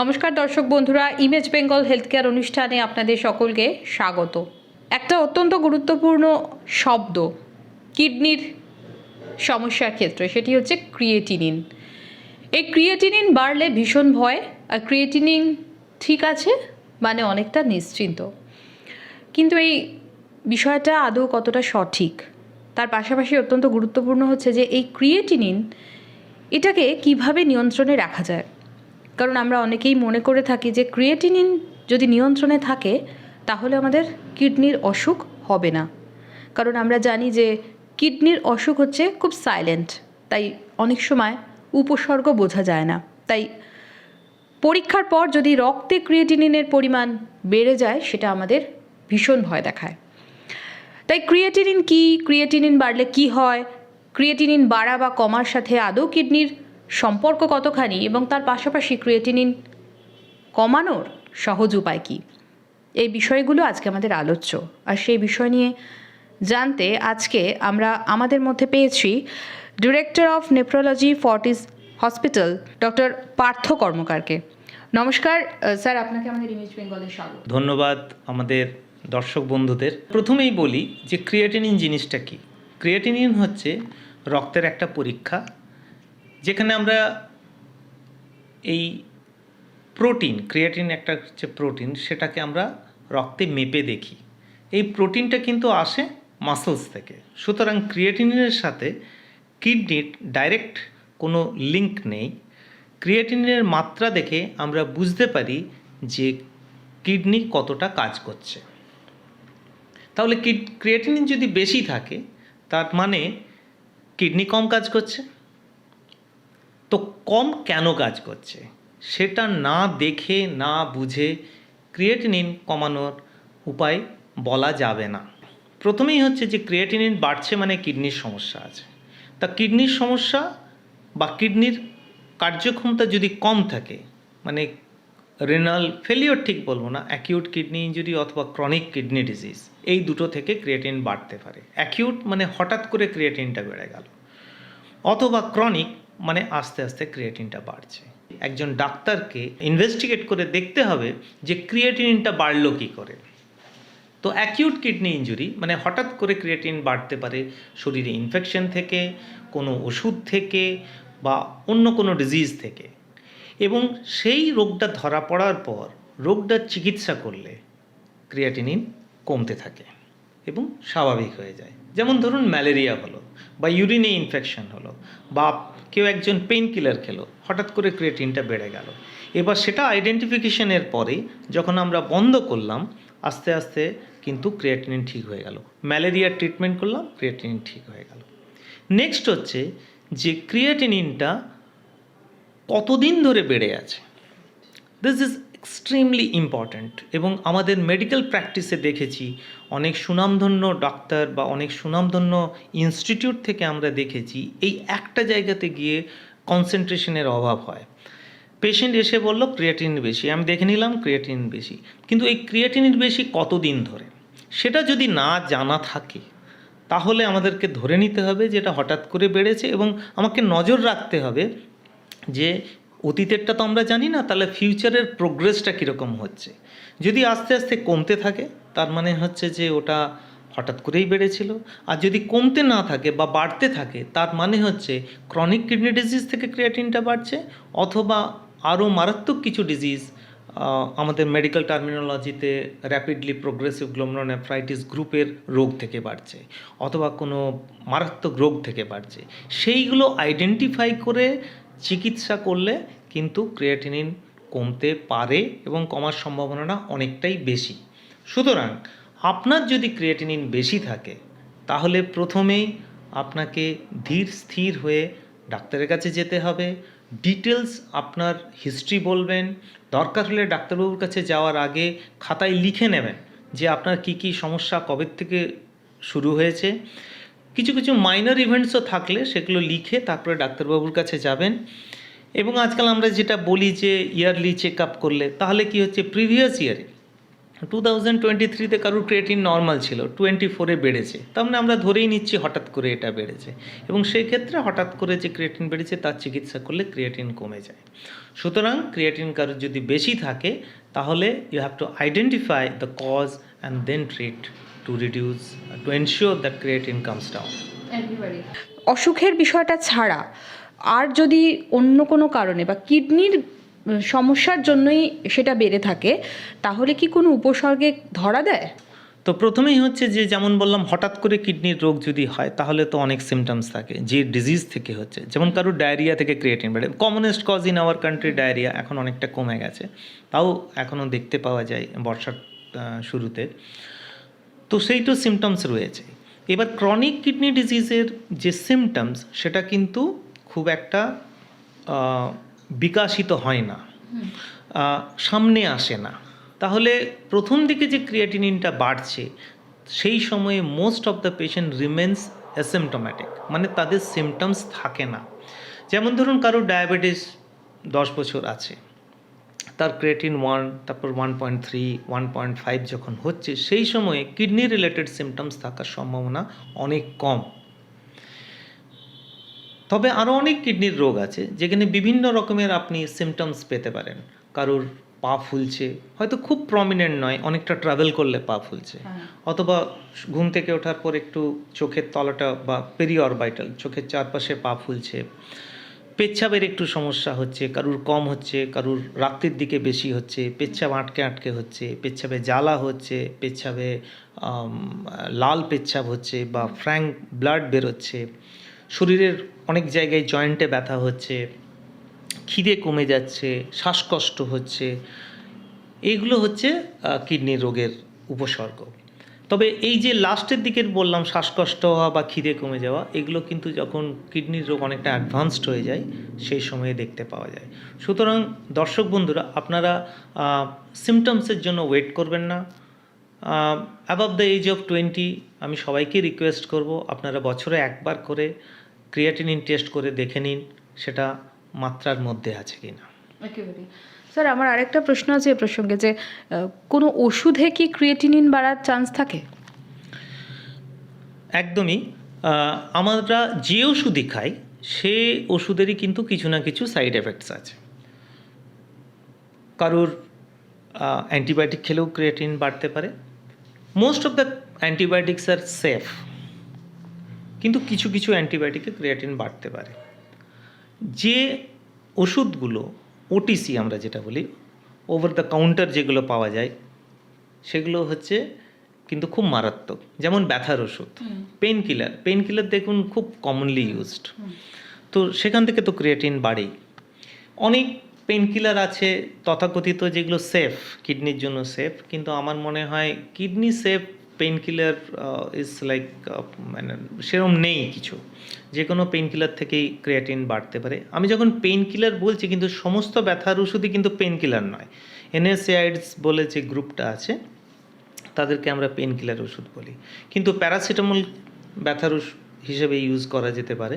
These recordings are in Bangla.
নমস্কার দর্শক বন্ধুরা ইমেজ বেঙ্গল হেলথ কেয়ার অনুষ্ঠানে আপনাদের সকলকে স্বাগত। একটা অত্যন্ত গুরুত্বপূর্ণ শব্দ, কিডনির সমস্যার ক্ষেত্রে, সেটি হচ্ছে ক্রিয়েটিনিন এই ক্রিয়েটিনিন বাড়লে ভীষণ ভয়, আর ক্রিয়েটিনিন ঠিক আছে মানে অনেকটা নিশ্চিন্ত। কিন্তু এই বিষয়টা আদৌ কতটা সঠিক? তার পাশাপাশি অত্যন্ত গুরুত্বপূর্ণ হচ্ছে যে, এই ক্রিয়েটিনিন এটাকে কীভাবে নিয়ন্ত্রণে রাখা যায়? কারণ আমরা অনেকেই মনে করে থাকি যে ক্রিয়েটিনিন যদি নিয়ন্ত্রণে থাকে, তাহলে আমাদের কিডনির অসুখ হবে না। কারণ আমরা জানি যে কিডনির অসুখ হচ্ছে খুব সাইলেন্ট তাই অনেক সময় উপসর্গ বোঝা যায় না। তাই পরীক্ষার পর যদি রক্তে ক্রিয়েটিনিনের পরিমাণ বেড়ে যায়, সেটা আমাদের ভীষণ ভয় দেখায়। তাই ক্রিয়েটিনিন কি? ক্রিয়েটিনিন বাড়লে কি হয়? ক্রিয়েটিনিন বাড়া বা কমার সাথে আদৌ কিডনির সম্পর্ক কতখানি এবং তার পাশাপাশি ক্রিয়েটিনিন কমানোর সহজ উপায় কী? এই বিষয়গুলো আজকে আমাদের আলোচ্য। আর সেই বিষয় নিয়ে জানতে আজকে আমরা আমাদের মধ্যে পেয়েছি director of nephrology Fortis hospital doctor Partha কর্মকারকে। নমস্কার স্যার, আপনাকে আমাদের ইমেজ বেঙ্গলের স্বাগত। ধন্যবাদ আমাদের দর্শক বন্ধুদের। প্রথমেই বলি যে ক্রিয়েটিনিন জিনিসটা কি? ক্রিয়েটিনিন হচ্ছে রক্তের একটা পরীক্ষা যেখানে আমরা এই প্রোটিন, ক্রিয়েটিন একটা হচ্ছে প্রোটিন, সেটাকে আমরা রক্তে মেপে দেখি। এই প্রোটিনটা কিন্তু আসে মাসলস থেকে। সুতরাং ক্রিয়েটিনের সাথে কিডনির ডাইরেক্ট কোনো লিঙ্ক নেই। ক্রিয়েটিনের মাত্রা দেখে আমরা বুঝতে পারি যে কিডনি কতটা কাজ করছে। তাহলে কিড ক্রিয়েটিনিন যদি বেশি থাকে, তার মানে কিডনি কম কাজ করছে। তো কম কেন কাজ করছে? সেটা না দেখে, না বুঝে ক্রিয়েটিনিন কমানোর উপায় বলা যাবে না। প্রথমেই হচ্ছে যে ক্রিয়েটিনিন বাড়ছে মানে কিডনির সমস্যা আছে। তা কিডনির সমস্যা বা কিডনির কার্যক্ষমতা যদি কম থাকে মানে রেনাল ফেলিওর ঠিক বলব না অ্যাকিউট কিডনি ইঞ্জুরি অথবা ক্রনিক কিডনি ডিজিজ এই দুটো থেকে ক্রিয়েটিন বাড়তে পারে। অ্যাকিউট মানে হঠাৎ করে ক্রিয়েটিনটা বেড়ে গেল। অথবা ক্রনিক মানে আস্তে আস্তে ক্রিয়েটিনটা বাড়ছে। একজন ডাক্তারকে ইনভেস্টিগেট করে দেখতে হবে যে ক্রিয়েটিনটা বাড়লো কী করে। তো অ্যাকিউট কিডনি ইঞ্জুরি মানে হঠাৎ করে ক্রিয়েটিন বাড়তে পারে শরীরে ইনফেকশন থেকে, কোনো ওষুধ থেকে বা অন্য কোনো ডিজিজ থেকে। এবং সেই রোগটা ধরা পড়ার পর রোগটার চিকিৎসা করলে ক্রিয়াটিনিন কমতে থাকে। এবং স্বাভাবিক হয়ে যায়। যেমন ধরুন ম্যালেরিয়া হলো বা ইউরিনে ইনফেকশন হলো বা কেউ একজন পেইন কিলার খেলো, হঠাৎ করে ক্রিয়েটিনটা বেড়ে গেল। এবার সেটা আইডেন্টিফিকেশনের পরে যখন আমরা বন্ধ করলাম, আস্তে আস্তে কিন্তু ক্রিয়েটিনিন ঠিক হয়ে গেল। ম্যালেরিয়ার ট্রিটমেন্ট করলাম, ক্রিয়েটিনিন ঠিক হয়ে গেল। নেক্সট হচ্ছে যে ক্রিয়েটিনিনটা কতদিন ধরে বেড়ে আছে? দিস ইজ এক্সট্রিমলি ইম্পর্ট্যান্ট এবং আমাদের মেডিকেল প্র্যাকটিসে দেখেছি, অনেক সুনামধন্য ডাক্তার বা অনেক সুনামধন্য ইনস্টিটিউট থেকে আমরা দেখেছি, এই একটা জায়গাতে গিয়ে কনসেন্ট্রেশনের অভাব হয়। পেশেন্ট এসে বলল ক্রিয়েটিন বেশি। আমি দেখে নিলাম ক্রিয়েটিন বেশি। কিন্তু এই ক্রিয়েটিনের বেশি কতদিন ধরে? সেটা যদি না জানা থাকে, তাহলে আমাদেরকে ধরে নিতে হবে যে এটা হঠাৎ করে বেড়েছে এবং আমাকে নজর রাখতে হবে যে অতীতেরটা তো আমরা জানি না, তাহলে ফিউচারের প্রোগ্রেসটা কীরকম হচ্ছে? যদি আস্তে আস্তে কমতে থাকে, তার মানে হচ্ছে যে ওটা হঠাৎ করেই বেড়েছিল। আর যদি কমতে না থাকে বা বাড়তে থাকে, তার মানে হচ্ছে ক্রনিক কিডনি ডিজিজ থেকে ক্রিয়েটিনটা বাড়ছে, অথবা আরও মারাত্মক কিছু ডিজিজ আমাদের মেডিকেল টার্মিনোলজিতে র্যাপিডলি প্রোগ্রেসিভ গ্লোমরোনেফ্রাইটিস গ্রুপের রোগ থেকে বাড়ছে, অথবা কোনো মারাত্মক রোগ থেকে বাড়ছে। সেইগুলো আইডেন্টিফাই করে চিকিৎসা করলে কিন্তু ক্রিয়েটিনিন কমতে পারে এবং কমার সম্ভাবনাটা অনেকটাই বেশি। সুতরাং আপনার যদি ক্রিয়েটিনিন বেশি থাকে, তাহলে প্রথমেই আপনাকে ধীর স্থির হয়ে ডাক্তারের কাছে যেতে হবে। ডিটেলস আপনার হিস্ট্রি বলবেন। দরকার হলে ডাক্তারবাবুর কাছে যাওয়ার আগে খাতায় লিখে নেবেন যে আপনার কি কি সমস্যা, কবে থেকে শুরু হয়েছে। কিছু কিছু মাইনর ইভেন্টসও থাকলে সেগুলো লিখে তারপরে ডাক্তারবাবুর কাছে যাবেন। এবং আজকাল আমরা যেটা বলি যে ইয়ারলি চেক আপ করলে, তাহলে কি হচ্ছে? প্রিভিয়াস ইয়ারে টু থাউজেন্ড টোয়েন্টি থ্রিতে কারোর ক্রিয়েটিন নর্মাল ছিল টোয়েন্টি ফোরে বেড়েছে। তার মানে আমরা ধরেই নিচ্ছি হঠাৎ করে এটা বেড়েছে। এবং সেই ক্ষেত্রে হঠাৎ করে যে ক্রিয়েটিন বেড়েছে, তার চিকিৎসা করলে ক্রিয়েটিন কমে যায়। সুতরাং ক্রিয়েটিন কারোর যদি বেশি থাকে, তাহলে you have to identify the cause and then treat to reduce to ensure the creatine comes down অসুখের বিষয়টা ছাড়া আর যদি অন্য কোনো কারণে বা কিডনির সমস্যার জন্যই সেটা বেড়ে থাকে তাহলে কি কোনো উপসর্গে ধরা দেয়? তো প্রথমেই হচ্ছে যে যেমন বললাম হঠাৎ করে কিডনির রোগ যদি হয় তাহলে তো অনেক সিমটমস থাকে যে ডিজিজ থেকে হচ্ছে। যেমন কারোর ডায়রিয়া থেকে ক্রিয়েটিন বেড়ে commonest cause in our country diarrhoea এখন অনেকটা কমে গেছে। তাও এখনও দেখতে পাওয়া যায় বর্ষার শুরুতে। তো সেই তো সিমটমস রয়েছে। এবার ক্রনিক কিডনি ডিজিজের যে সিমটমস সেটা কিন্তু খুব একটা বিকাশিত হয় না। সামনে আসে না। তাহলে প্রথম দিকে যে ক্রিয়েটিনিনটা বাড়ছে সেই সময়ে most of the patient remains asymptomatic মানে তাদের সিমটমস থাকে না। যেমন ধরুন কারও ডায়াবেটিস দশ বছর আছে। তার ক্রিয়েটিন ওয়ান তারপর one point three one point five যখন হচ্ছে সেই সময়ে কিডনি রিলেটেড সিমটমস থাকার সম্ভাবনা অনেক কম। তবে আরও অনেক কিডনির রোগ আছে যেখানে বিভিন্ন রকমের আপনি সিমটমস পেতে পারেন। কারোর পা ফুলছে হয়তো খুব প্রমিনেন্ট নয় অনেকটা ট্রাভেল করলে পা ফুলছে। অথবা ঘুম থেকে ওঠার পর একটু চোখের তলাটা বা পেরিঅরবাইটাল চোখের চারপাশে পা ফুলছে। পেচ্ছাবের একটু সমস্যা হচ্ছে, কারুর কম হচ্ছে, কারুর রাত্রির দিকে বেশি হচ্ছে, পেচ্ছাপ আটকে আটকে হচ্ছে, পেচ্ছাপে জ্বালা হচ্ছে, পেচ্ছাপে লাল পেচ্ছাপ হচ্ছে বা ফ্র্যাঙ্ক ব্লাড বেরোচ্ছে, শরীরের অনেক জায়গায় জয়েন্টে ব্যথা হচ্ছে, খিদে কমে যাচ্ছে, শ্বাসকষ্ট হচ্ছে এইগুলো হচ্ছে কিডনি রোগের উপসর্গ। তবে এই যে লাস্টের দিকের বললাম, শ্বাসকষ্ট হওয়া বা খিদে কমে যাওয়া, এগুলো কিন্তু যখন কিডনির রোগ অনেকটা অ্যাডভান্সড হয়ে যায়, সেই সময়ে দেখতে পাওয়া যায়। সুতরাং দর্শক বন্ধুরা, আপনারা সিমটমসের জন্য ওয়েট করবেন না। Above the age of twenty আমি সবাইকে রিকোয়েস্ট করব, আপনারা বছরে একবার করে ক্রিয়েটিনিন টেস্ট করে দেখে নিন, সেটা মাত্রার মধ্যে আছে কি না স্যার, আমার আরেকটা প্রশ্ন আছে এ প্রসঙ্গে যে কোনো ওষুধে কি ক্রিয়েটিনিন বাড়ার চান্স থাকে? একদমই। আমরা যে ওষুধই খাই, সে ওষুধেরই কিন্তু কিছু না কিছু সাইড এফেক্টস আছে। কারোর অ্যান্টিবায়োটিক খেলেও ক্রিয়েটিন বাড়তে পারে। Most of the antibiotics are safe কিন্তু কিছু কিছু অ্যান্টিবায়োটিকে ক্রিয়েটিন বাড়তে পারে। যে ওষুধগুলো ওটিসি আমরা যেটা বলি ওভার দ্য কাউন্টার যেগুলো পাওয়া যায় সেগুলো হচ্ছে কিন্তু খুব মারাত্মক। যেমন ব্যথার ওষুধ। পেন কিলার পেন কিলার দেখুন খুব কমনলি ইউজড তো সেখান থেকে তো ক্রিয়েটিন বাড়েই। অনেক পেন কিলার আছে তথাকথিত যেগুলো সেফ কিডনির জন্য সেফ কিন্তু আমার মনে হয় kidney safe pain killer is like মানে সেরকম নেই কিছু। যে কোনো পেন কিলার থেকেই ক্রিয়েটিন বাড়তে পারে। আমি যখন পেন কিলার বলছি, কিন্তু সমস্ত ব্যথার ওষুধই কিন্তু পেন কিলার নয় এনএসএআইডস বলে যে গ্রুপটা আছে, তাদেরকে আমরা পেন কিলার ওষুধ বলি। কিন্তু প্যারাসিটামল ব্যথার হিসেবে ইউজ করা যেতে পারে।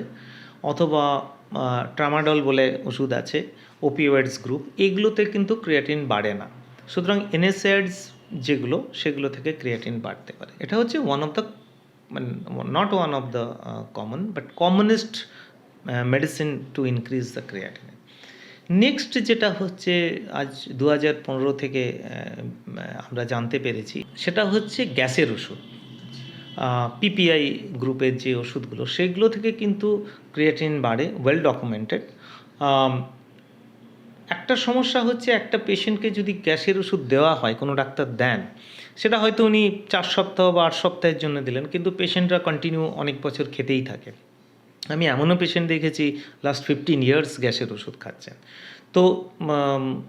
অথবা ট্রামাডল বলে ওষুধ আছে ওপিওয়েডস গ্রুপ এগুলোতে কিন্তু ক্রিয়েটিন বাড়ে না। সুতরাং এনএসএডস যেগুলো সেগুলো থেকে ক্রিয়েটিন বাড়তে পারে। এটা হচ্ছে ওয়ান অফ দ্য মানে not one of the common but commonest medicine to increase the creatine next যেটা হচ্ছে আজ দু হাজার পনেরো থেকে আমরা জানতে পেরেছি, সেটা হচ্ছে গ্যাসের ওষুধ। পিপিআই গ্রুপের যে ওষুধগুলো, সেগুলো থেকে কিন্তু ক্রিয়েটিন বাড়ে ওয়েল ডকুমেন্টেড একটা সমস্যা হচ্ছে একটা পেশেন্টকে যদি গ্যাসের ওষুধ দেওয়া হয়, কোনো ডাক্তার দেন, সেটা হয়তো উনি চার সপ্তাহ বা আট সপ্তাহের জন্য দিলেন, কিন্তু পেশেন্টরা কন্টিনিউ অনেক বছর খেতেই থাকে। আমি এমনও পেশেন্ট দেখেছি লাস্ট ফিফটিন ইয়ার্স গ্যাসের ওষুধ খাচ্ছেন। তো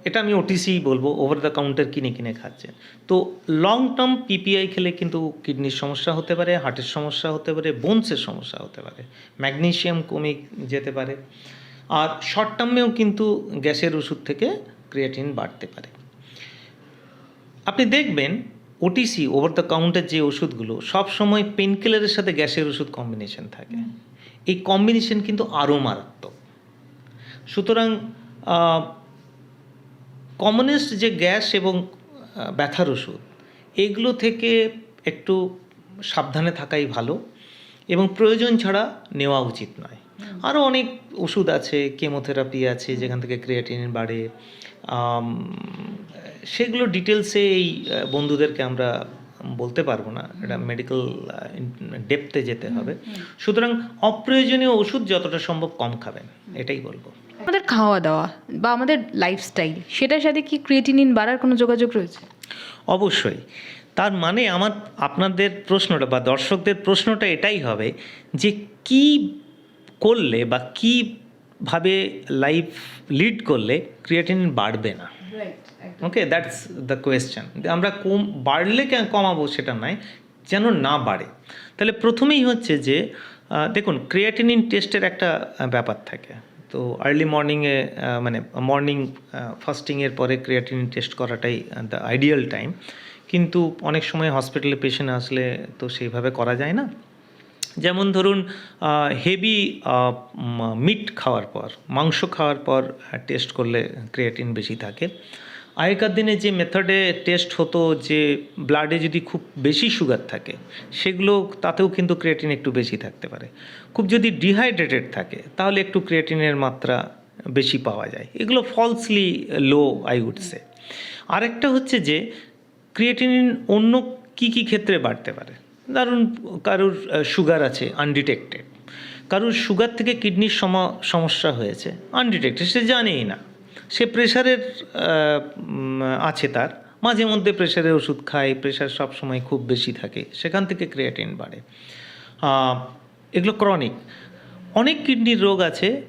এটা আমি ওটিসি বলব ওভার দ্য কাউন্টার কিনে কিনে খাচ্ছেন। তো লং টার্ম পিপিআই খেলে কিন্তু কিডনির সমস্যা হতে পারে হার্টের সমস্যা হতে পারে বোনসের সমস্যা হতে পারে। ম্যাগনেশিয়াম কমে যেতে পারে। আর শর্ট টার্মেও কিন্তু গ্যাসের ওষুধ থেকে ক্রিয়েটিন বাড়তে পারে। আপনি দেখবেন ওটিসি ওভার দ্য কাউন্টার যে ওষুধগুলো সবসময় পেনকিলারের সাথে গ্যাসের ওষুধ কম্বিনেশন থাকে। এই কম্বিনেশন কিন্তু আরও মারাত্মক। সুতরাং কমনেস্ট যে গ্যাস এবং ব্যথার ওষুধ এগুলো থেকে একটু সাবধানে থাকাই ভালো এবং প্রয়োজন ছাড়া নেওয়া উচিত নয়। আরও অনেক ওষুধ আছে কেমোথেরাপি আছে যেখান থেকে ক্রিয়েটিনিন বাড়ে। সেগুলো ডিটেলসে এই বন্ধুদেরকে আমরা বলতে পারব না। এটা মেডিকেল ডেপতে যেতে হবে। সুতরাং অপ্রয়োজনীয় ওষুধ যতটা সম্ভব কম খাবেন এটাই বলব। আমাদের খাওয়া দাওয়া বা আমাদের লাইফস্টাইল সেটার সাথে কি ক্রিয়েটিনিন বাড়ার কোনো যোগাযোগ রয়েছে? অবশ্যই। তার মানে আমার আপনাদের প্রশ্নটা বা দর্শকদের প্রশ্নটা এটাই হবে যে কি করলে বা কীভাবে লাইফ লিড করলে ক্রিয়েটিন বাড়বে না? ওকে দ্যাটস দ্য কোয়েশ্চেন আমরা কম বাড়লে কেন কমাবো সেটা নয় যেন না বাড়ে। তাহলে প্রথমেই হচ্ছে যে দেখুন ক্রিয়েটিনিন টেস্টের একটা ব্যাপার থাকে। তো আর্লি মর্নিংয়ে মানে মর্নিং ফাস্টিংয়ের পরে ক্রিয়েটিনিন টেস্ট করাটাই দ্য আইডিয়াল টাইম কিন্তু অনেক সময় হসপিটালে পেশেন্ট আসলে তো সেইভাবে করা যায় না। যেমন ধরুন হেভি মিট খাওয়ার পর, মাংস খাওয়ার পর টেস্ট করলে ক্রিয়েটিন বেশি থাকে। আগেকার দিনে যে মেথডে টেস্ট হতো যে ব্লাডে যদি খুব বেশি সুগার থাকে, সেগুলো, তাতেও কিন্তু ক্রিয়েটিন একটু বেশি থাকতে পারে। খুব যদি ডিহাইড্রেটেড থাকে, তাহলে একটু ক্রিয়েটিনের মাত্রা বেশি পাওয়া যায়। এগুলো falsely low I would say আরেকটা হচ্ছে যে ক্রিয়েটিন অন্য কি কি ক্ষেত্রে বাড়তে পারে? ধরুন কারুর সুগার আছে আনডিটেক্টেড কারুর সুগার থেকে কিডনির সম- সমস্যা হয়েছে আনডিটেক্টেড সে জানেই না। সে প্রেশারের আছে তার। মাঝে মধ্যে প্রেশারের ওষুধ খায় প্রেশার সব সময় খুব বেশি থাকে, সেখান থেকে ক্রিয়েটিন বাড়ে। এগুলো ক্রনিক অনেক কিডনির রোগ আছে,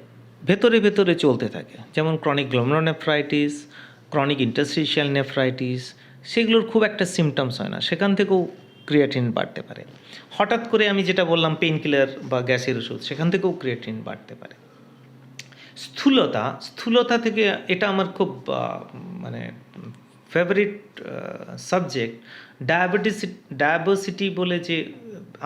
ভেতরে ভেতরে চলতে থাকে। যেমন chronic glomerulonephritis chronic interstitial nephritis সেগুলোর খুব একটা সিমটমস হয় না। সেখান থেকেও ক্রিয়েটিন বাড়তে পারে। হঠাৎ করে আমি যেটা বললাম পেইন কিলার বা গ্যাসের ওষুধ, সেখান থেকেও ক্রিয়েটিন বাড়তে পারে। স্থূলতা স্থূলতা থেকে এটা আমার খুব মানে ফেভারিট সাবজেক্ট ডায়াবেটিস ডায়াবেসিটি বলে যে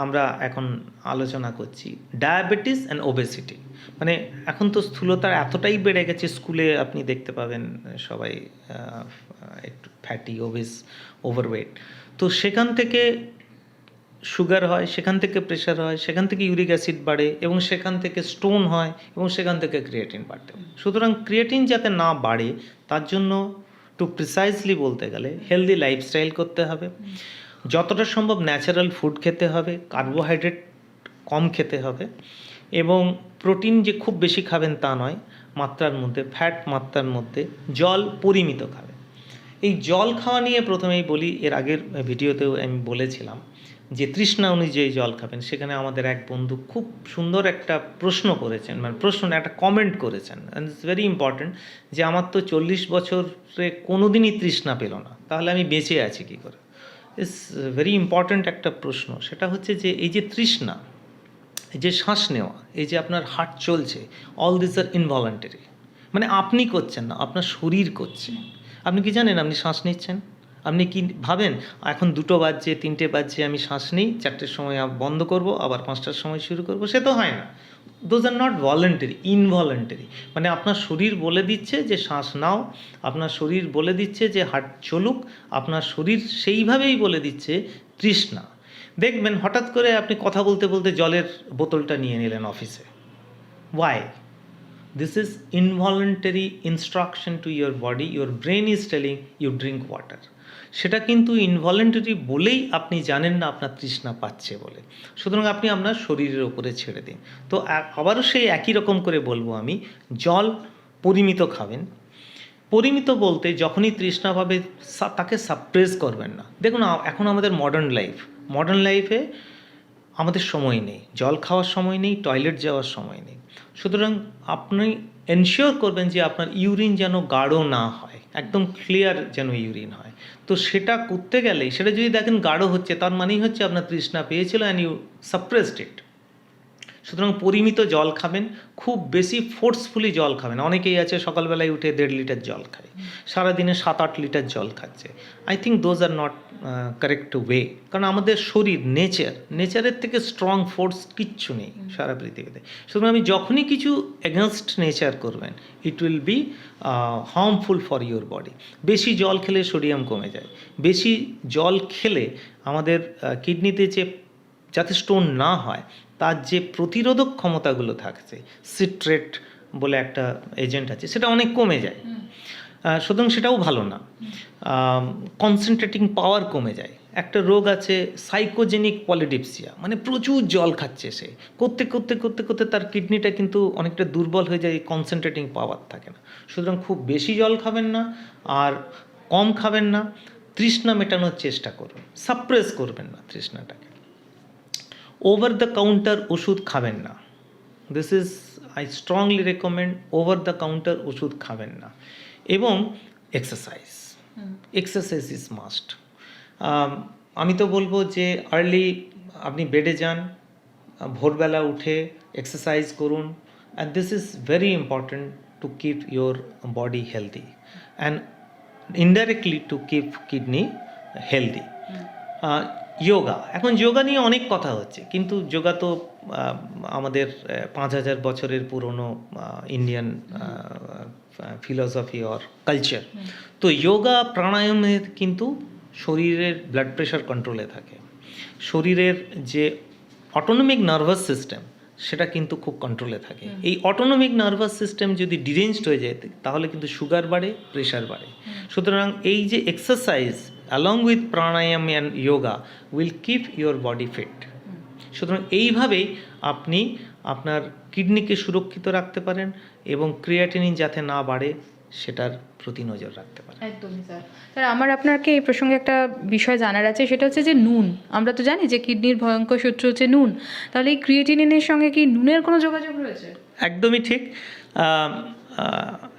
আমরা এখন আলোচনা করছি ডায়াবেটিস অ্যান্ড ওবেসিটি মানে এখন তো স্থূলতার এতটাই বেড়ে গেছে, স্কুলে আপনি দেখতে পাবেন সবাই একটু ফ্যাটি ওবেস ওভারওয়েট তো সেখান থেকে সুগার হয়, সেখান থেকে প্রেশার হয়, সেখান থেকে ইউরিক অ্যাসিড বাড়ে এবং সেখান থেকে স্টোন হয় এবং সেখান থেকে ক্রিয়েটিন বাড়তে সুতরাং ক্রিয়েটিন যাতে না বাড়ে, তার জন্য টু প্রিসাইজলি বলতে গেলে হেলদি লাইফস্টাইল করতে হবে। যতটা সম্ভব ন্যাচারাল ফুড খেতে হবে কার্বোহাইড্রেট কম খেতে হবে এবং প্রোটিন যে খুব বেশি খাবেন তা নয়, মাত্রার মধ্যে ফ্যাট মাত্রার মধ্যে জল পরিমিত খাবে এই জল খাওয়া নিয়ে প্রথমেই বলি, এর আগের ভিডিওতেও আমি বলেছিলাম যে তৃষ্ণা অনুযায়ী জল খাবেন, সেখানে আমাদের এক বন্ধু খুব সুন্দর একটা প্রশ্ন করেছেন মানে প্রশ্ন একটা কমেন্ট করেছেন। অ্যান্ড ইটস ভেরি ইম্পর্ট্যান্ট যে আমার তো চল্লিশ বছরে কোনো দিনই তৃষ্ণা পেল না, তাহলে আমি বেঁচে আছি কী করে? ইটস ভেরি ইম্পর্ট্যান্ট একটা প্রশ্ন, সেটা হচ্ছে যে এই যে তৃষ্ণা, এই যে শ্বাস নেওয়া, এই যে আপনার হার্ট চলছে অল দিস আর ইনভলেন্টারি মানে আপনি করছেন না, আপনার শরীর করছে। আপনি কি জানেন আপনি শ্বাস নিচ্ছেন? আপনি কি ভাবেন? এখন দুটো বাজছে, তিনটে বাজছে, আমি শ্বাস নিই, চারটের সময় বন্ধ করব, আবার পাঁচটার সময় শুরু করব, সে তো হয় না। Those are not voluntary involuntary মানে আপনার শরীর বলে দিচ্ছে যে শ্বাস নাও, আপনার শরীর বলে দিচ্ছে যে হার্ট চলুক, আপনার শরীর সেইভাবেই বলে দিচ্ছে তৃষ্ণা। দেখবেন হঠাৎ করে আপনি কথা বলতে বলতে জলের বোতলটা নিয়ে নিলেন অফিসে। Why this is involuntary instruction to your body your brain is telling you drink water সেটা কিন্তু ইনভলেন্টারি বলেই আপনি জানেন না আপনার তৃষ্ণা পাচ্ছে বলে। সুতরাং আপনি আপনার শরীরের ওপরে ছেড়ে দিন। তো আবারও সেই একই রকম করে বলব আমি, জল পরিমিত খাবেন। পরিমিত বলতে যখনই তৃষ্ণা পাবে তাকে সাপ্রেস করবেন না। দেখুন এখন আমাদের মডার্ন লাইফ মডার্ন লাইফে আমাদের সময় নেই। জল খাওয়ার সময় নেই টয়লেট যাওয়ার সময় নেই। সুতরাং আপনি এনশিওর করবেন যে আপনার ইউরিন যেন গাঢ় না হয়। একদম ক্লিয়ার যেন ইউরিন হয়। তো সেটা করতে গেলে সেটা যদি দেখেন গাঢ় হচ্ছে, তার মানেই হচ্ছে আপনার তৃষ্ণা পেয়েছিল অ্যান্ড ইউ সাপ্রেসড ইট সুতরাং পরিমিত জল খাবেন খুব বেশি ফোর্সফুলি জল খাবেন। অনেকেই আছে সকালবেলায় উঠে দেড় লিটার জল খায়। সারাদিনে সাত আট লিটার জল খাচ্ছে। I think those are not correct way কারণ আমাদের শরীর নেচার নেচারের থেকে স্ট্রং ফোর্স কিচ্ছু নেই সারা পৃথিবীতে। সুতরাং আমি যখনই কিছু এগেনস্ট নেচার করবেন it will be harmful for your body বেশি জল খেলে সোডিয়াম কমে যায়। বেশি জল খেলে আমাদের কিডনিতে যে যাতে স্টোন না হয় তার যে প্রতিরোধক ক্ষমতাগুলো থাকছে সিট্রেট বলে একটা এজেন্ট আছে সেটা অনেক কমে যায়। সুতরাং সেটাও ভালো না। কনসেন্ট্রেটিং পাওয়ার কমে যায়। একটা রোগ আছে সাইকোজেনিক পলিডিপসিয়া মানে প্রচুর জল খাচ্ছে সে। করতে করতে করতে করতে তার কিডনিটা কিন্তু অনেকটা দুর্বল হয়ে যায় কনসেন্ট্রেটিং পাওয়ার থাকে না। সুতরাং খুব বেশি জল খাবেন না আর কম খাবেন না। তৃষ্ণা মেটানোর চেষ্টা করুন। সাপ্রেস করবেন না তৃষ্ণাটাকে। ওভার দ্য কাউন্টার ওষুধ খাবেন না। This is I strongly recommend over the counter ওষুধ খাবেন না। এবং এক্সারসাইজ এক্সারসাইজ ইজ মাস্ট আমি তো বলব যে আর্লি আপনি বেডে যান ভোরবেলা উঠে এক্সারসাইজ করুন and this is very important to keep your body healthy and indirectly to keep kidney healthy yoga. এখন যোগা নিয়ে অনেক কথা হচ্ছে কিন্তু যোগা তো আমাদের পাঁচ হাজার বছরের পুরনো ইন্ডিয়ান ফিলসফি অর কালচার তো যোগা প্রাণায়ামে কিন্তু শরীরের ব্লাড প্রেশার কন্ট্রোলে থাকে। শরীরের যে অটোনমিক নার্ভাস সিস্টেম সেটা কিন্তু খুব কন্ট্রোলে থাকে। এই অটোনমিক নার্ভাস সিস্টেম যদি ডিরেঞ্জড হয়ে যায় তাহলে কিন্তু সুগার বাড়ে প্রেশার বাড়ে। সুতরাং এই যে exercise along with pranayama and yoga will keep your body fit সুতরাং এইভাবেই আপনি আপনার কিডনিকে সুরক্ষিত রাখতে পারেন এবং ক্রিয়াটিনিন যাতে না বাড়ে সেটার প্রতি নজর রাখতে পারেন। একদমই স্যার স্যার আমার আপনাকে এই প্রসঙ্গে একটা বিষয় জানার আছে সেটা হচ্ছে যে নুন। আমরা তো জানি যে কিডনির ভয়ঙ্কর শত্রু হচ্ছে নুন। তাহলে এই ক্রিয়েটিনিনের সঙ্গে কি নুনের কোনো যোগাযোগ রয়েছে? একদমই ঠিক।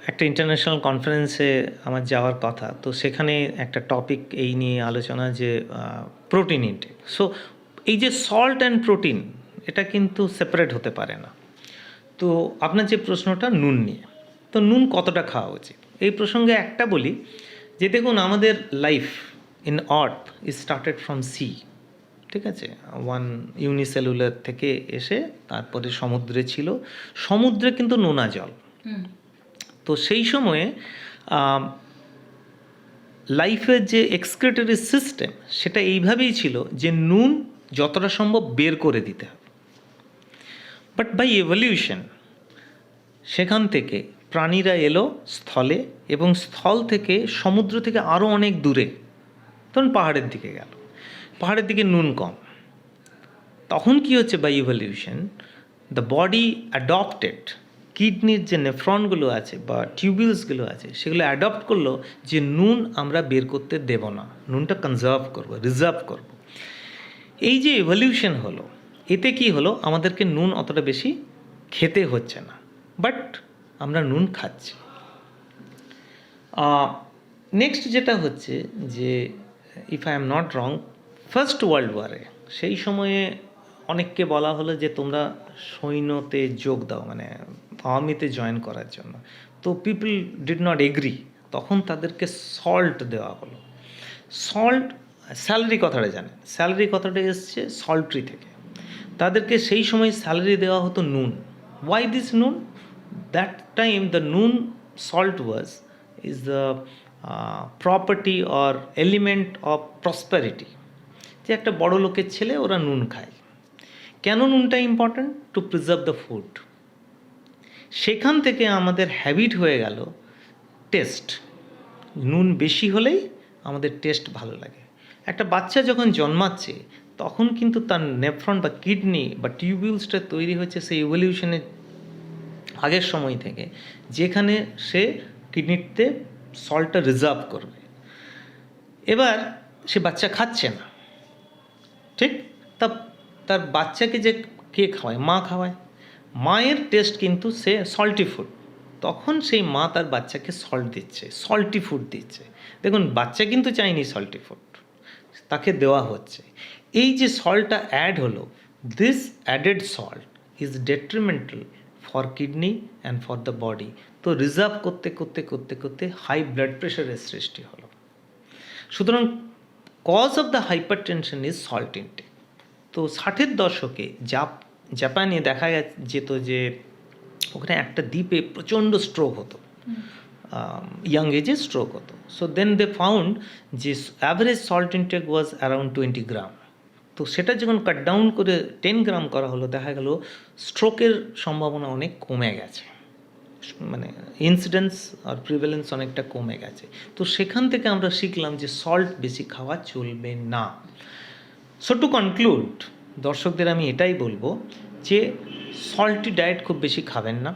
একটা ইন্টারন্যাশনাল কনফারেন্সে আমার যাওয়ার কথা। তো সেখানে একটা টপিক এই নিয়ে আলোচনা যে প্রোটিন ইনটেক সো এই যে সল্ট অ্যান্ড প্রোটিন এটা কিন্তু সেপারেট হতে পারে না। তো আপনার যে প্রশ্নটা নুন নিয়ে, তো নুন কতটা খাওয়া উচিত? এই প্রসঙ্গে একটা বলি যে, দেখুন, আমাদের life in earth is started from sea ঠিক আছে? ওয়ান ইউনিসেলুলার থেকে এসে তারপরে সমুদ্রে ছিল। সমুদ্রে কিন্তু নোনা জল। তো সেই সময়ে লাইফের যে এক্সক্রেটারি সিস্টেম সেটা এইভাবেই ছিল যে নুন যতটা সম্ভব বের করে দিতে হবে। বাট বাই এভলিউশন সেখান থেকে প্রাণীরা এলো স্থলে এবং স্থল থেকে সমুদ্র থেকে আরও অনেক দূরে। তখন পাহাড়ের দিকে গেল। পাহাড়ের দিকে নুন কম। তখন কি হচ্ছে by evolution the body adapted কিডনির যে নেফ্রনগুলো আছে বা টিউবিলসগুলো আছে, সেগুলো অ্যাডপ্ট করল যে নুন আমরা বের করতে দেব না। নুনটা কনজার্ভ করব রিজার্ভ করব। এই যে এভলিউশন হলো, এতে কি হলো? আমাদেরকে নুন অতটা বেশি খেতে হচ্ছে না বাট আমরা নুন খাচ্ছি। নেক্সট যেটা হচ্ছে যে if I am not wrong first world ওয়ারে সেই সময়ে অনেককে বলা হলো যে তোমরা সৈন্যতে যোগ দাও মানে আর্মিতে জয়েন করার জন্য। তো পিপল ডিড নট এগ্রি তখন তাদেরকে সল্ট দেওয়া হলো। সল্ট স্যালারি কথাটা জানেন। স্যালারি কথাটা এসছে সল্ট্রি থেকে। তাদেরকে সেই সময় স্যালারি দেওয়া হতো নুন। ওয়াই দিস নুন? দ্যাট টাইম দ্য নুন salt was is the property or element of prosperity যে একটা বড় লোকের ছেলে, ওরা নুন খায়। কেন নুনটা important to preserve the food সেখান থেকে আমাদের হ্যাবিট হয়ে গেল টেস্ট নুন বেশি হলেই আমাদের টেস্ট ভালো লাগে। একটা বাচ্চা যখন জন্মাচ্ছে, তখন কিন্তু তার নেফ্রন বা কিডনি বা টিউবিউলসটা তৈরি হচ্ছে সেই ইভলিউশনের আগের সময় থেকে, যেখানে সে কিডনিতে সল্টটা রিজার্ভ করবে। এবার সে বাচ্চা খাচ্ছে না। ঠিক? তা, তার বাচ্চাকে যে কে খাওয়ায়? মা খাওয়ায়। মায়ের টেস্ট কিন্তু সে সল্টি ফুড তখন সেই মা তার বাচ্চাকে সল্ট দিচ্ছে সল্টি ফুড দিচ্ছে। দেখুন, বাচ্চা কিন্তু চায়নি সল্টি ফুড তাকে দেওয়া হচ্ছে। এই যে সল্টটা অ্যাড হলো this added salt is detrimental for kidney and for the body তো রিজার্ভ করতে করতে করতে করতে হাই ব্লাড প্রেশারের সৃষ্টি হলো। সুতরাং cause of the hypertension is salt intake তো ষাটের দশকে জাপ জাপানে দেখা যেত যে ওখানে একটা দ্বীপে প্রচণ্ড স্ট্রোক হতো। ইয়াং এজে স্ট্রোক হতো। সো দেন দে ফাউন্ড যে average salt intake was around twenty gram তো সেটা যখন কাট ডাউন করে টেন গ্রাম করা হলো দেখা গেল স্ট্রোকের সম্ভাবনা অনেক কমে গেছে। মানে ইনসিডেন্স আর প্রিভেলেন্স অনেকটা কমে গেছে। তো সেখান থেকে আমরা শিখলাম যে সল্ট বেশি খাওয়া চলবে না। সো টু কনক্লুড দর্শকদের আমি এটাই বলব যে সল্টি ডায়েট খুব বেশি খাবেন না।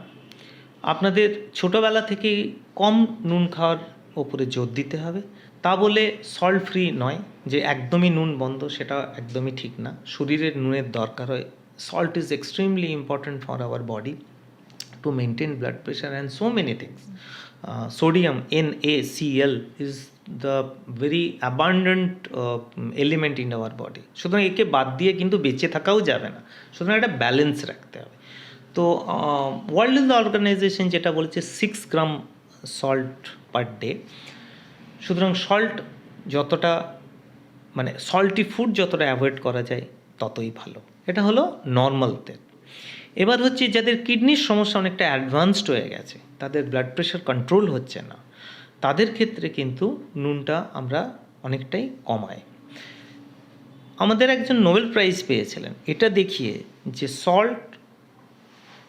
আপনাদের ছোটোবেলা থেকেই কম নুন খাওয়ার ওপরে জোর দিতে হবে। তা বলে সল্ট ফ্রি নয় যে একদমই নুন বন্ধ, সেটা একদমই ঠিক না। শরীরের নুনের দরকার হয়। Salt is extremely important for our body to maintain blood pressure and so many many sodium N A C L the very abundant uh, element in our body. সুতরাং একে বাদ দিয়ে কিন্তু বেঁচে থাকাও যাবে না। সুতরাং একটা ব্যালেন্স রাখতে হবে। তো ওয়ার্ল্ড হেলথ অর্গানাইজেশন যেটা বলেছে six gram salt per day সুতরাং সল্ট যতটা মানে সল্টি ফুড যতটা অ্যাভয়েড করা যায় ততই ভালো। এটা হলো নর্মাল তেল। এবার হচ্ছে যাদের কিডনির সমস্যা অনেকটা অ্যাডভান্সড হয়ে গেছে তাদের ব্লাড প্রেশার কন্ট্রোল হচ্ছে না। তাদের ক্ষেত্রে কিন্তু নুনটা আমরা অনেকটাই কমাই। আমাদের একজন নোবেল প্রাইজ পেয়েছিলেন। এটা দেখিয়ে যে সল্ট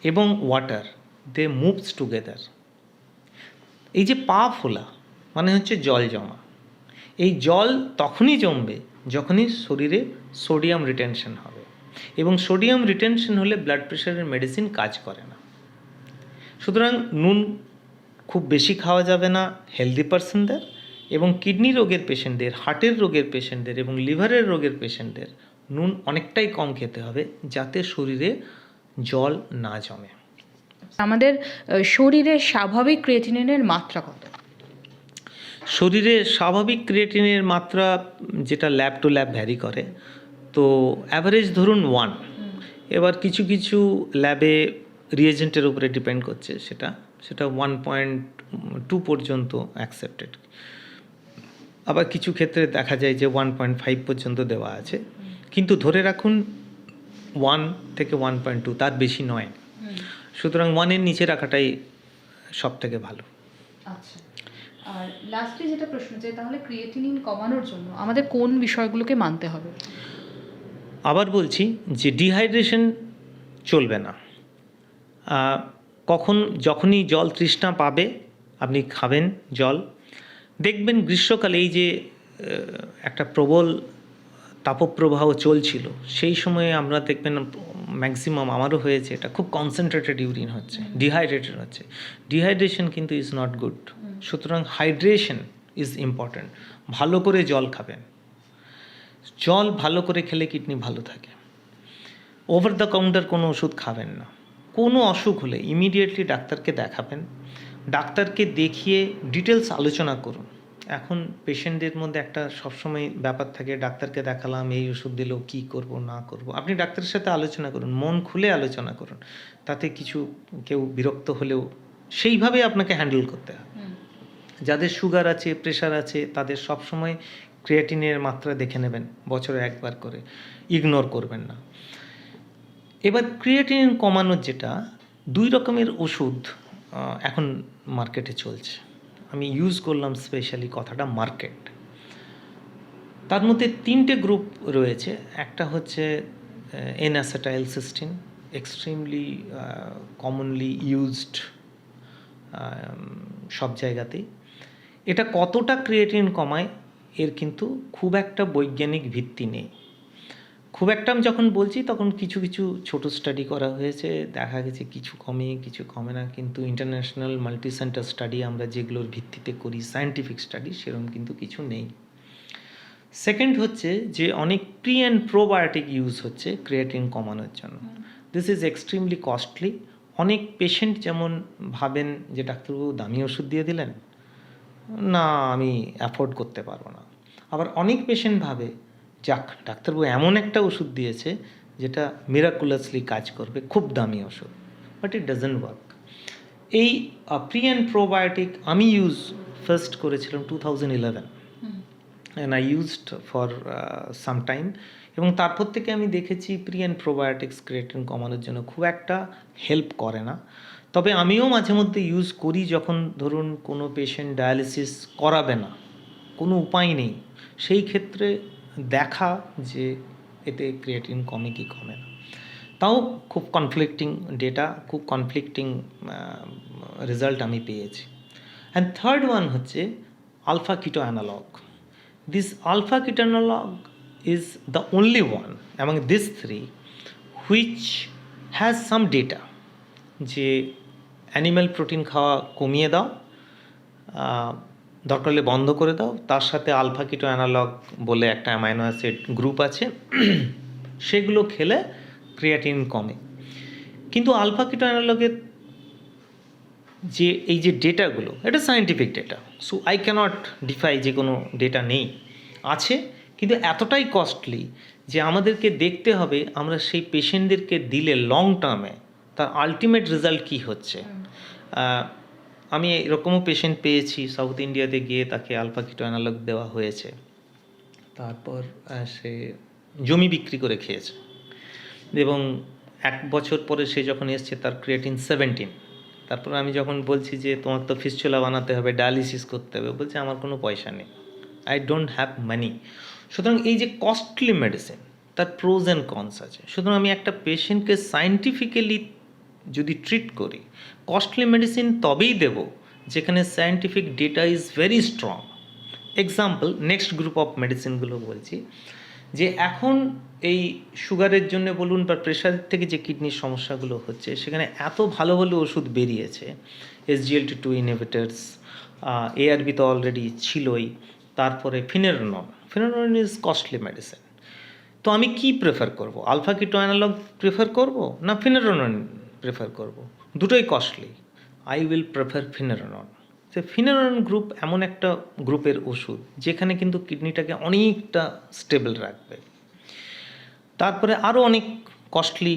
এবং ওয়াটার দে মুভস টুগেদার এই যে পা ফোলা মানে হচ্ছে জল জমা। এই জল তখনই জমবে যখনই শরীরে সোডিয়াম রিটেনশন হবে। এবং সোডিয়াম রিটেনশন হলে ব্লাড প্রেশারের মেডিসিন কাজ করে না। সুতরাং নুন খুব বেশি খাওয়া যাবে না হেলদি পার্সনদের এবং কিডনি রোগের পেশেন্টদের হার্টের রোগের পেশেন্টদের এবং লিভারের রোগের পেশেন্টদের নুন অনেকটাই কম খেতে হবে যাতে শরীরে জল না জমে। আমাদের শরীরে স্বাভাবিক ক্রিয়েটিনিনের মাত্রা কত? শরীরে স্বাভাবিক ক্রিয়েটিনের মাত্রা যেটা ল্যাব টু ল্যাব ভ্যারি করে তো অ্যাভারেজ ধরুন ওয়ান এবার কিছু কিছু ল্যাবে রিয়েজেন্টের উপরে ডিপেন্ড করছে সেটা। সেটা ওয়ান পয়েন্ট টু পর্যন্ত অ্যাকসেপ্টেড আবার কিছু ক্ষেত্রে দেখা যায় যে ওয়ান পয়েন্ট ফাইভ পর্যন্ত দেওয়া আছে। কিন্তু ধরে রাখুন ওয়ান থেকে ওয়ান পয়েন্ট টু তার বেশি নয়। সুতরাং ওয়ানের নিচে রাখাটাই সব থেকে ভালো। আচ্ছা। আর লাস্টে যেটা প্রশ্ন যে তাহলে ক্রিয়েটিনিন কমানোর জন্য আমাদের কোন বিষয়গুলোকে মানতে হবে? আবার বলছি যে ডিহাইড্রেশন চলবে না। কখন যখনই জল তৃষ্ণা পাবে আপনি খাবেন জল। দেখবেন গ্রীষ্মকালে এই যে একটা প্রবল তাপপ্রবাহ চলছিল সেই সময়ে আমরা দেখবেন ম্যাক্সিমাম আমারও হয়েছে এটা খুব কনসেন্ট্রেটেড ইউরিন হচ্ছে ডিহাইড্রেটেড হচ্ছে। ডিহাইড্রেশন কিন্তু ইজ নট গুড সুতরাং হাইড্রেশন ইজ ইম্পর্ট্যান্ট ভালো করে জল খাবেন। জল ভালো করে খেলে কিডনি ভালো থাকে। ওভার দ্য কাউন্টার কোনো ওষুধ খাবেন না। কোনো অসুখ হলে ইমিডিয়েটলি ডাক্তারকে দেখাবেন। ডাক্তারকে দেখিয়ে ডিটেলস আলোচনা করুন। এখন পেশেন্টদের মধ্যে একটা সবসময় ব্যাপার থাকে ডাক্তারকে দেখালাম এই ওষুধ দিলেও কী করব না করব। আপনি ডাক্তারের সাথে আলোচনা করুন মন খুলে আলোচনা করুন। তাতে কিছু কেউ বিরক্ত হলেও সেইভাবে আপনাকে হ্যান্ডেল করতে হবে। যাদের সুগার আছে প্রেশার আছে তাদের সবসময় ক্রিয়েটিনের মাত্রা দেখে নেবেন বছরে একবার করে। ইগনোর করবেন না। এবার ক্রিয়েটিন কমানোর যেটা, দুই রকমের ওষুধ এখন মার্কেটে চলছে। আমি ইউজ করলাম স্পেশালি কথাটা মার্কেট তার মধ্যে তিনটে গ্রুপ রয়েছে। একটা হচ্ছে n acetyl cysteine extremely commonly used সব জায়গাতেই। এটা কতটা ক্রিয়েটিন কমায়, এর কিন্তু খুব একটা বৈজ্ঞানিক ভিত্তি নেই। খুব একটা আমি যখন বলছি তখন কিছু কিছু ছোট স্টাডি করা হয়েছে। দেখা গেছে কিছু কমে কিছু কমে না। কিন্তু ইন্টারন্যাশনাল মাল্টি সেন্টার স্টাডি আমরা যেগুলোর ভিত্তিতে করি সায়েন্টিফিক স্টাডি সেরকম কিন্তু কিছু নেই। সেকেন্ড হচ্ছে যে অনেক প্রি অ্যান্ড প্রোবায়োটিক ইউজ হচ্ছে ক্রিয়েটিন কমানোর জন্য। দিস ইজ এক্সট্রিমলি কস্টলি অনেক পেশেন্ট যেমন ভাবেন যে ডাক্তারবাবু দামি ওষুধ দিয়ে দিলেন? না আমি অ্যাফোর্ড করতে পারব না। আবার অনেক পেশেন্ট ভাবে যাক ডাক্তারবাবু এমন একটা ওষুধ দিয়েছে যেটা মিরাকুলাসলি কাজ করবে খুব দামি ওষুধ বাট ইট ডাজেন্ট ওয়ার্ক এই প্রি অ্যান্ড প্রোবায়োটিক আমি ইউজ ফার্স্ট করেছিলাম two thousand eleven and I used for some time এবং তারপর থেকে আমি দেখেছি প্রি অ্যান্ড প্রোবায়োটিক্স ক্রিয়েটিন কমানোর জন্য খুব একটা হেল্প করে না। তবে আমিও মাঝে মধ্যে ইউজ করি যখন ধরুন কোনো পেশেন্ট ডায়ালিসিস করাবে না কোনো উপায় নেই। সেই ক্ষেত্রে দেখা যে এতে ক্রিয়েটিন কমে কি কমে না। তাও খুব কনফ্লিক্টিং ডেটা খুব কনফ্লিক্টিং রেজাল্ট আমি পেয়েছি। অ্যান্ড থার্ড ওয়ান হচ্ছে alpha keto analogue this alpha keto analogue is the only one among this three which has some data যে অ্যানিম্যাল প্রোটিন খাওয়া কমিয়ে দাও দরকার হলে বন্ধ করে দাও। তার সাথে আলফা কিটো অ্যানালগ বলে একটা অ্যামাইনো অ্যাসিড গ্রুপ আছে। সেগুলো খেলে ক্রিয়াটিন কমে। কিন্তু আলফা কিটো অ্যানালগের যে এই যে ডেটাগুলো এটা scientific data so I can't defy যে কোনো ডেটা নেই। আছে কিন্তু এতটাই কস্টলি যে আমাদেরকে দেখতে হবে আমরা সেই পেশেন্টদেরকে দিলে লং টার্মে তার আলটিমেট রেজাল্ট কী হচ্ছে। আমি এরকমও পেশেন্ট পেয়েছি সাউথ ইন্ডিয়াতে গিয়ে তাকে আলফা কিটো অ্যানালগ দেওয়া হয়েছে। তারপর সে জমি বিক্রি করে খেয়েছে। এবং এক বছর পরে সে যখন এসছে, তার ক্রিয়েটিন সেভেন্টিন তারপর আমি যখন বলছি যে, তোমার তো ফিসচুলা বানাতে হবে ডায়ালিসিস করতে হবে বলছে, আমার কোনো পয়সা নেই। আই ডোন্ট হ্যাভ মানি সুতরাং এই যে কস্টলি মেডিসিন তার প্রোজ অ্যান্ড কনস আছে। সুতরাং আমি একটা পেশেন্টকে সায়েন্টিফিক্যালি যদি ট্রিট করি কস্টলি মেডিসিন তবেই দেব যেখানে scientific data is very strong example next group of মেডিসিনগুলো বলছি, যে এখন এই সুগারের জন্য বলুন বা প্রেশারের থেকে যে কিডনির সমস্যাগুলো হচ্ছে, সেখানে এত ভালো ভালো ওষুধ বেরিয়েছে এসজিএলটি টু ইনহিবিটার্স এআরবি তো অলরেডি ছিলই, তারপরে finerenone finerenone is costly medicine তো আমি কি প্রেফার করব? আলফা কিটো অ্যানালগ প্রেফার করব না ফিনেরনন প্রেফার করব। দুটোই costly I will prefer finerenone তো ফিনেরনন গ্রুপ এমন একটা গ্রুপের ওষুধ, যেখানে কিন্তু কিডনিটাকে অনেকটা স্টেবল রাখবে। তারপরে আরও অনেক কস্টলি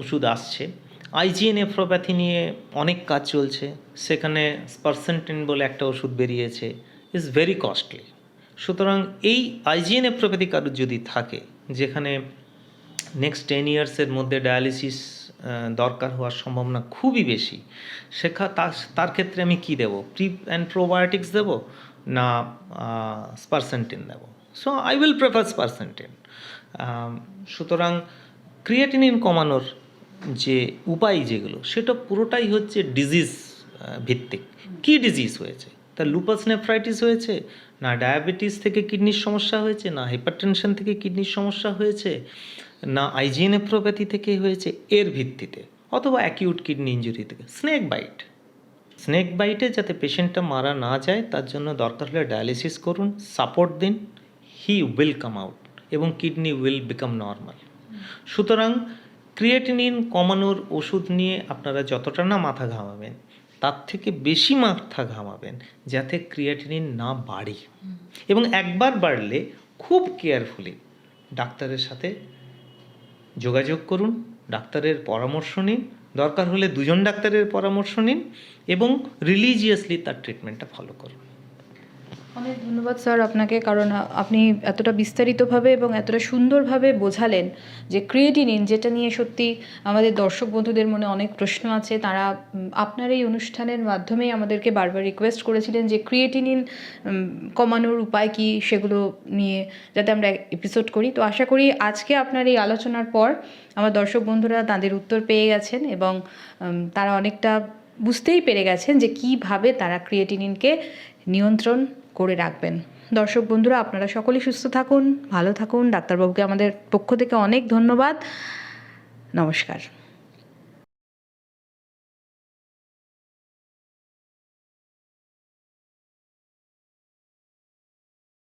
ওষুধ আসছে। আইজিএন নেফ্রোপ্যাথি নিয়ে অনেক কাজ চলছে। সেখানে স্পারসেন্টিন বলে একটা ওষুধ বেরিয়েছে। ইজ ভেরি কস্টলি সুতরাং এই আইজিএন নেফ্রোপ্যাথি কারোর যদি থাকে, যেখানে নেক্সট টেন ইয়ার্সের মধ্যে ডায়ালিসিস দরকার হওয়ার সম্ভাবনা খুবই বেশি। শেখা তার তার ক্ষেত্রে আমি কি দেব? প্রি অ্যান্ড প্রোবায়োটিক্স দেবো না স্পারসেন্টিন দেবো? So I will prefer sparsentan সুতরাং ক্রিয়েটিনিন কমানোর যে উপায় যেগুলো, সেটা পুরোটাই হচ্ছে ডিজিজ ভিত্তিক। কী ডিজিজ হয়েছে? তার লুপাস নেফ্রাইটিস হয়েছে, না ডায়াবেটিস থেকে কিডনির সমস্যা হয়েছে, না হাইপারটেনশন থেকে কিডনির সমস্যা হয়েছে। না আইজিএনএফ্রোপ্যাথি থেকে হয়েছে এর ভিত্তিতে অথবা অ্যাকিউট কিডনি ইঞ্জুরি থেকে। স্নেক বাইট স্নেক বাইটে যাতে পেশেন্টটা মারা না যায় তার জন্য দরকার হলে ডায়ালিসিস করুন সাপোর্ট দিন হি উইল কাম আউট এবং কিডনি উইল বিকাম নর্মাল সুতরাং ক্রিয়েটিনিন কমানোর ওষুধ নিয়ে আপনারা যতটা না মাথা ঘামাবেন তার থেকে বেশি মাথা ঘামাবেন যাতে ক্রিয়েটিনিন না বাড়ে। এবং একবার বাড়লে খুব কেয়ারফুলি ডাক্তারের সাথে যোগাযোগ করুন, ডাক্তারের পরামর্শ নিন, দরকার হলে দুজন ডাক্তারের পরামর্শ নিন এবং রিলিজিয়াসলি তার ট্রিটমেন্টটা ফলো করুন। অনেক ধন্যবাদ, স্যার, আপনাকে। কারণ আপনি এতটা বিস্তারিতভাবে এবং এতটা সুন্দরভাবে বোঝালেন যে ক্রিয়েটিনিন, যেটা নিয়ে সত্যি আমাদের দর্শক বন্ধুদের মনে অনেক প্রশ্ন আছে, তারা আপনার এই অনুষ্ঠানের মাধ্যমে আমাদেরকে বারবার রিকোয়েস্ট করেছিলেন যে ক্রিয়েটিনিন কমানোর উপায় কি সেগুলো নিয়ে যাতে আমরা এপিসোড করি। তো আশা করি আজকে আপনার এই আলোচনার পর আমার দর্শক বন্ধুরা তাদের উত্তর পেয়ে গেছেন এবং তারা অনেকটা বুঝতেই পেরে গেছেন যে কীভাবে তারা ক্রিয়েটিনিনকে নিয়ন্ত্রণ করে রাখবেন। দর্শক বন্ধুরা, আপনারা সকলেই সুস্থ থাকুন, ভালো থাকুন। ডাক্তারবাবুকে আমাদের পক্ষ থেকে অনেক ধন্যবাদ। নমস্কার।